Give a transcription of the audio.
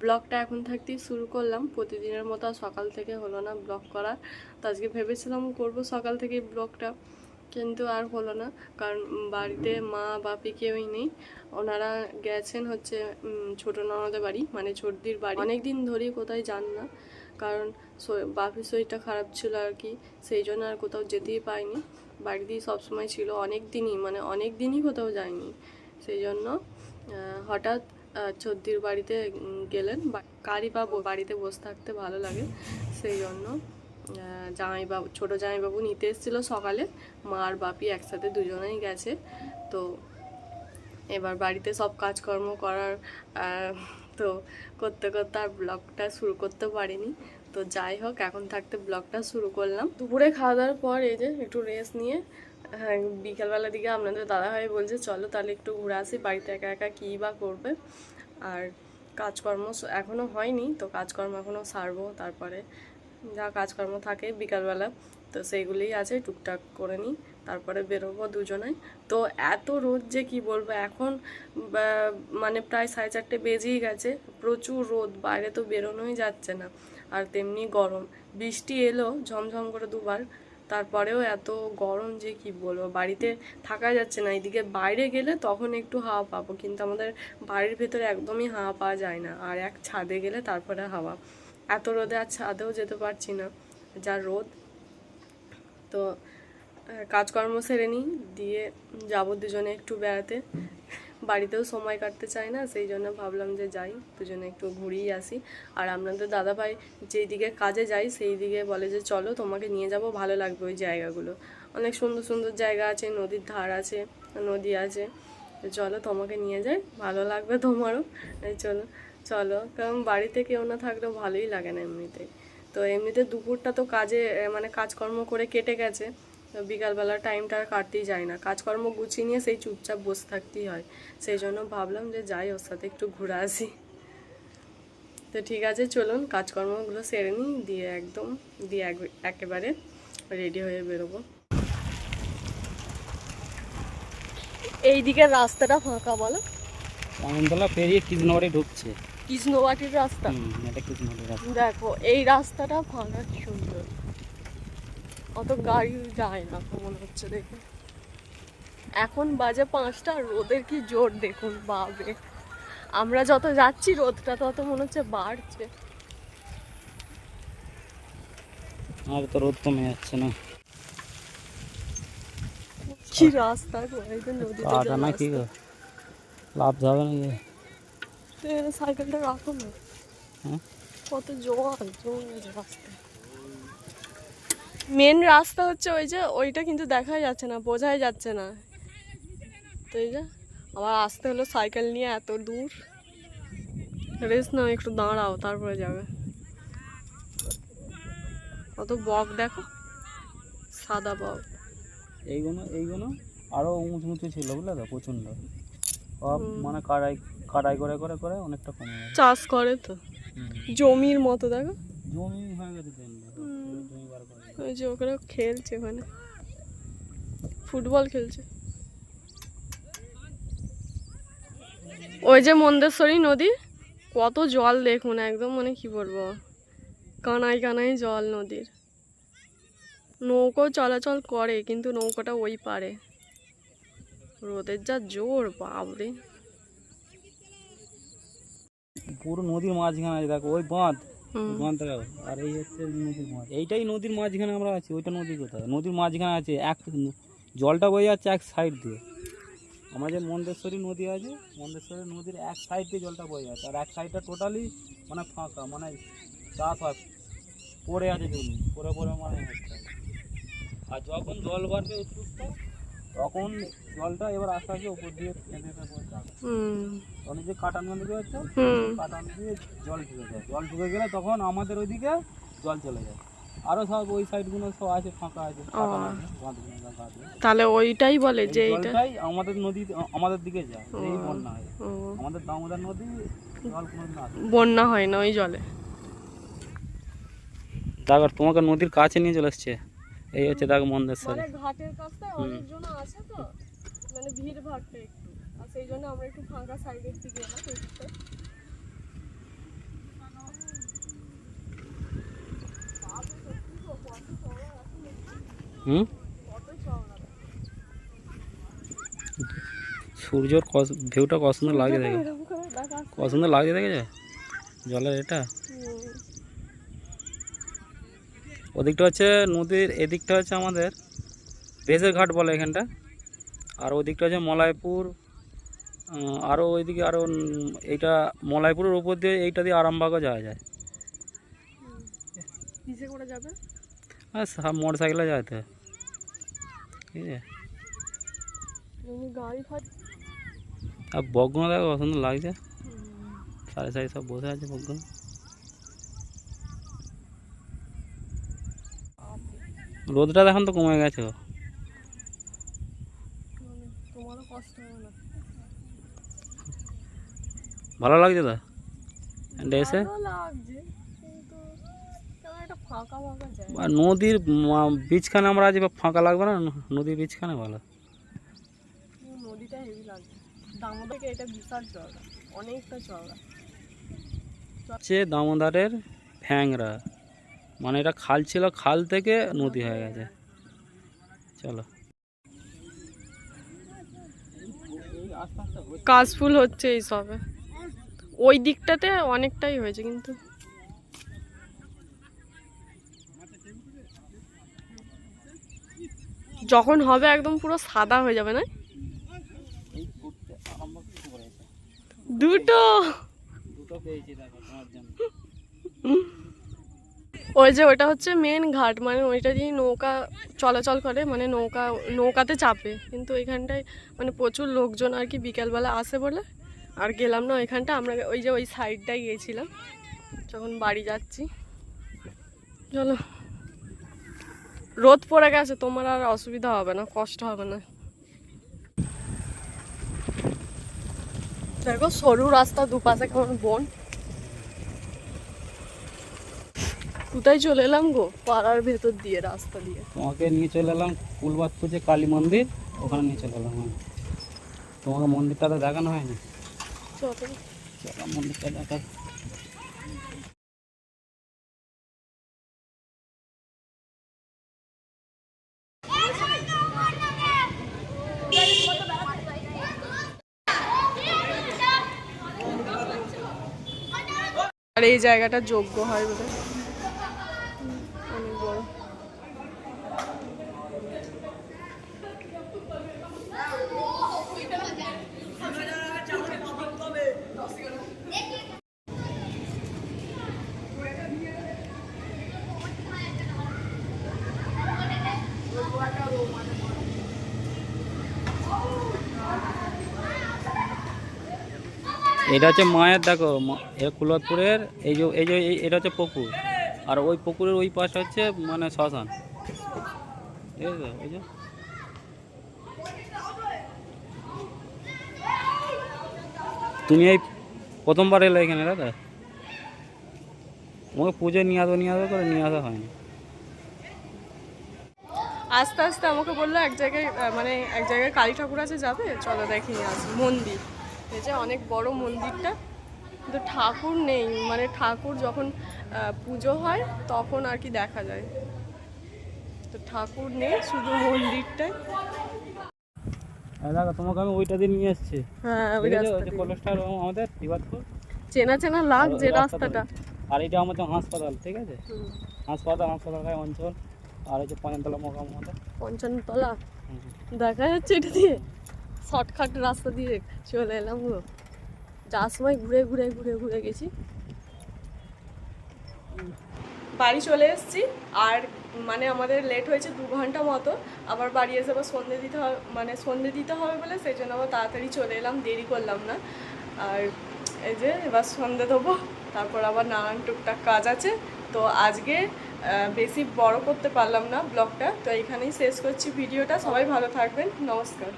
ব্লগটা এখন থাকতেই শুরু করলাম। প্রতিদিনের মতো সকাল থেকে হলো না ব্লগ করা তো আজকে ভেবেছিলাম করব সকাল থেকে ব্লগটা, কিন্তু আর হলো না। কারণ বাড়িতে মা বাপি কেউই নেই। ওনারা গেছেন হচ্ছে ছোট ননদের বাড়ি মানে ছোটদির বাড়ি। অনেক দিন ধরেই কোথায় যান না। কারণ বাপির শরীরটা খারাপ ছিল আর কি, সেই জন্য আর কোথাও যেতেই পাইনি বাড়িতেই সবসময় ছিল অনেক দিনই মানে অনেক দিনই কোথাও যায়নি। সেই জন্য হঠাৎ চদ্দির বাড়িতে গেলেন। কারই বা বাড়িতে বসে থাকতে ভালো লাগে। সেই জন্য জামাইবাবু ছোটো জামাইবাবু নিতে এসেছিল সকালে। মা আর বাপি একসাথে দুজনেই গেছে। তো এবার বাড়িতে সব কাজকর্ম করার তো করতে করতে আর ব্লগটা শুরু করতে পারিনি। তো যাই হোক, এখন থাকতে ব্লগটা শুরু করলাম। দুপুরে খাওয়া দাওয়ার পর এই যে একটু রেস্ট নিয়ে বিকালবেলার দিকে আপনাদের দাদা দাদাভাই বলছে, চলো তাহলে একটু ঘুরে আসি, বাড়িতে একা একা কী বা করবে? আর কাজকর্ম এখনও হয়নি, তো কাজকর্ম এখনও সারবো তারপরে। যা কাজকর্ম থাকে বিকালবেলা, তো সেইগুলোই আছে, টুকটাক করে নিই, তারপরে বেরোবো দুজনে। তো এত রোদ যে কি বলব, এখন মানে প্রায় সাড়ে চারটে বেজেই গেছে, প্রচুর রোদ, বাইরে তো বেরোনোই যাচ্ছে না। আর তেমনি গরম, বৃষ্টি এলো, ঝমঝম করে দুবার তারপরেও এত গরম যে কি বলব, বাড়িতে থাকা যাচ্ছে না। এদিকে বাইরে গেলে তখন একটু হাওয়া পাবো, কিন্তু আমাদের বাড়ির ভেতরে একদমই হাওয়া পাওয়া যায় না। আর এক ছাদে গেলে তারপরে হাওয়া। এত রোদে আর ছাদেও যেতে পারছি না, যা রোদ। তো কাজকর্ম সেরে নিই, দিয়ে যাব দুজনে একটু বেড়াতে। বাড়িতেও সময় কাটতে চায় না, সেই জন্য ভাবলাম যে যাই, দুজনে একটু ঘুরেই আসি। আর আপনাদের দাদাভাই যেই দিকে কাজে যাই সেই দিকে বলে যে, চলো, তোমাকে নিয়ে যাব, ভালো লাগবে ওই জায়গাগুলো। অনেক সুন্দর সুন্দর জায়গা আছে, নদীর ধার আছে, নদী আছে। চলো, তোমাকে নিয়ে যাই, ভালো লাগবে তোমারও। চলো চলো। কারণ বাড়িতে কেউ না থাকলেও ভালোই লাগে না এমনিতে তো এমনিতে দুপুরটা তো কাজে মানে কাজকর্ম করে কেটে গেছে। তো বিকালবেলার টাইমটা আর কাটতেই যায় না। কাজকর্ম গুছিয়ে নিয়ে সেই চুপচাপ বসে থাকতেই হয়। সেই জন্য ভাবলাম যে যাই ওর সাথে একটু ঘুরে আসি। তো ঠিক আছে চলুন কাজকর্মগুলো সেরে নিই দিয়ে একদম দিয়ে এক- একেবারে রেডি হয়ে বেরোবো। এই দিকের রাস্তাটা ফাঁকা বলো। আমতলা পেরিয়ে কৃষ্ণবাড়ি ঢুকছে। কৃষ্ণবাটির এটা রাস্তা। দেখো এই রাস্তাটা ফাঁকা সুন্দর। অত গাড়ি যায় না মনে হচ্ছে দেখে। এখন বাজে পাঁচটা রোদের কি জোর দেখুন বাবে আমরা যত যাচ্ছি রোদটা তত মনে হচ্ছে বাড়ছে। আর তো রোদ কমে যাচ্ছে না। কি রাস্তা না কি গো? লাভ যাবে না সাইকেলটা রাখো না। হ্যাঁ? কত জল আছে রাস্তায় মেন রাস্তা হচ্ছে ওই যে ওইটা কিন্তু দেখাই যাচ্ছে না বোঝাই যাচ্ছে না। তো এই যে আবার আসতে হলো সাইকেল নিয়ে এত দূর। রেস্ট না একটু দাঁড়াও তারপরে যাবে। কত বক দেখো। সাদা বক। এইগুলো এইগুলো আরও উঁচু উঁচু ছিল বুঝলে তো প্রচণ্ড সব মানে কাড়াই কাড়াই করে করে করে অনেকটা কমে চাষ করে তো। জমির মতো দেখো। জমি হয়ে গেছে তো এমনি। জমি বার করে দিয়েছে। ওই যে ওখানে খেলছে ওখানে। ফুটবল খেলছে। ওই যে মন্দেশ্বরী নদী, কত জল দেখুন, একদম মানে কি বলব? কানাই কানাই জল নদীর। নৌকো চলাচল করে, কিন্তু নৌকোটা ওই পারে। রোদের যা জোর বাবরে পুরো নদীর মাঝখানে, দেখো, ওই বাঁধ। আর এই হচ্ছে নদীর মাঝ এইটাই নদীর মাঝখানে আমরা আছি, ওইটা নদী কোথায়? নদীর মাঝখানে আছে এক জলটা বয়ে যাচ্ছে এক সাইড দিয়ে। আমার যে মন্দেশ্বরী নদী আছে, মন্দেশ্বরী নদীর এক সাইড দিয়ে জলটা বয়ে যাচ্ছে। আর এক সাইডটা টোটালি মানে ফাঁকা মানে চাষ হয়, পড়ে আছে জমি, পড়ে পড়ে মানে আর যখন জল বাড়বে উৎসুকটা তখন জলটা এবার আস্তে আস্তে উপর দিয়ে যাবে হুম। তখন যে কাটান নদী রয়েছে হুম। কাটান দিয়ে জল ঢুকে যায় জল ঢুকে গেলে তখন আমাদের ওইদিকে জল চলে যায়। আরও সব ওই সাইডগুলো সব আছে ফাঁকা আছে। তাহলে ওইটাই বলে যে এইটা জলটাই আমাদের নদী আমাদের দিকে যায় এই বন্যা হয়। আমাদের দামোদর নদী জল বন্যা হয় না ওই জলে। দেখো তোমাকে নদীর কাছে নিয়ে চলে এসছে? এই হচ্ছে দেখ মন্দেশ্বরী ঘাটের কাছে অনেকজন আছে তো মানে ভিড় ভাটটা একটু আর সেই জন্য আমরা একটু ফাঁকা সাইডের দিকে না করতে হুম সূর্যর ভিউটা কত সুন্দর লাগে দেখে কত সুন্দর লাগে দেখে যায় জলের এটা ওদিকটা হচ্ছে নদীর এদিকটা হচ্ছে আমাদের বেজের ঘাট বলে এখানটা। আর ওদিকটা হচ্ছে মলাইপুর আরও ওইদিকে আরও এইটা মলাইপুরের উপর দিয়ে এইটা দিয়ে আরামবাগও যাওয়া যায়। করে মোটর সাইকেলে যায় তো ঠিক আছে আর বকগুলো দেখো সুন্দর লাগছে। সাড়ে সাড়ে সব বসে আছে বকগুলো রোদটা এখন তো কমে গেছে। ভালো লাগছে তো? এসে? নদীর বীজখানে আমরা আজ বা ফাঁকা লাগবে না? নদীর বীজখানে ভালো। নদীটা হেভি লাগছে। দামোদর এটা বিশাল চওড়া অনেকটা চওড়া হচ্ছে দামোদরের ফ্যাংরা। মানে এটা খাল ছিল খাল থেকে নদী হয়ে গেছে। চলো। কাশফুল হচ্ছে এই সবে। ওই দিকটাতে অনেকটাই হয়েছে কিন্তু। যখন হবে একদম পুরো সাদা হয়ে যাবে না? দুটো। দুটো পেয়েছি দেখো তোমার জন্য। ওই যে ওটা হচ্ছে মেন ঘাট মানে ওইটা দিয়ে নৌকা চলাচল করে মানে নৌকা, নৌকাতে চাপে। কিন্তু ওইখানটায় মানে প্রচুর লোকজন আর কি বিকেলবেলা আসে বলে। আর গেলাম না ওইখানটা, আমরা ওই যে ওই সাইডটায় গিয়েছিলাম। যখন বাড়ি যাচ্ছি। চলো। রোদ পড়ে গেছে, তোমার আর অসুবিধা হবে না, কষ্ট হবে না। দেখো সরু রাস্তা দুপাশে কেমন বন। কোথায় চলে এলাম গো? পাড়ার ভেতর দিয়ে রাস্তা দিয়ে। তোমাকে নিয়ে চলে এলাম ফুলবাদপুর যে কালী মন্দির ওখানে নিয়ে চলে এলাম। তোমাকে মন্দিরটা তো দেখানো হয়নি। চলো। মন্দিরটা দেখা আর এই জায়গাটা যোগ্য হয় বোধ অনেক বড় এটা হচ্ছে মায়ের, দেখো, মা- এ কুলতপুরের, এই যে এই যে এটা হচ্ছে পুকুর। আর ওই পুকুরের ওই পাশে হচ্ছে মানে শ্মশান। ঠিক আছে ওই যে। তুমি এই প্রথমবার এলে এখানে দাদা তোমাকে পুজো নিয়ে আসব নিয়ে আসব করে, নিয়ে আসা হয়নি। আস্তে আস্তে আমাকে বলল এক জায়গায় মানে এক জায়গায় কালী ঠাকুর আছে, যাবে? চলো দেখি, নিয়ে আসি। মন্দির। এই যে অনেক বড় মন্দিরটা কিন্তু ঠাকুর নেই। মানে ঠাকুর যখন পুজো হয় তখন আর কি দেখা যায়। তো ঠাকুর নেই শুধু মন্দিরটাই। দেখো তোমাকে আমি ওইটা দিয়ে নিয়ে এসেছি। হ্যাঁ ওই রাস্তা কলেজটা আমাদের বিবাদপুর চেনা চেনা লাগছে রাস্তাটা। আর এটা আমাদের হাসপাতাল ঠিক আছে? হাসপাতাল হাসপাতাল অঞ্চল। আর হচ্ছে পঞ্চতলা মোকাম আমাদের। পঞ্চান্ন তলা হুম। দেখা যাচ্ছে এটা দিয়ে? শর্টকাট রাস্তা দিয়ে চলে এলাম গো। যার সময় ঘুরে ঘুরে ঘুরে ঘুরে গেছি। বাড়ি চলে এসেছি। আর মানে আমাদের লেট হয়েছে দু ঘণ্টা মতো। আবার বাড়ি এসে আবার সন্ধে দিতে হবে মানে সন্ধে দিতে হবে বলে সেই জন্য আবার তাড়াতাড়ি চলে এলাম, দেরি করলাম না। আর এই যে এবার সন্ধে দেবো, তারপর আবার নানান টুকটাক কাজ আছে। তো আজকে বেশি বড় করতে পারলাম না ব্লগটা। তো এখানেই শেষ করছি ভিডিওটা। সবাই ভালো থাকবেন। নমস্কার।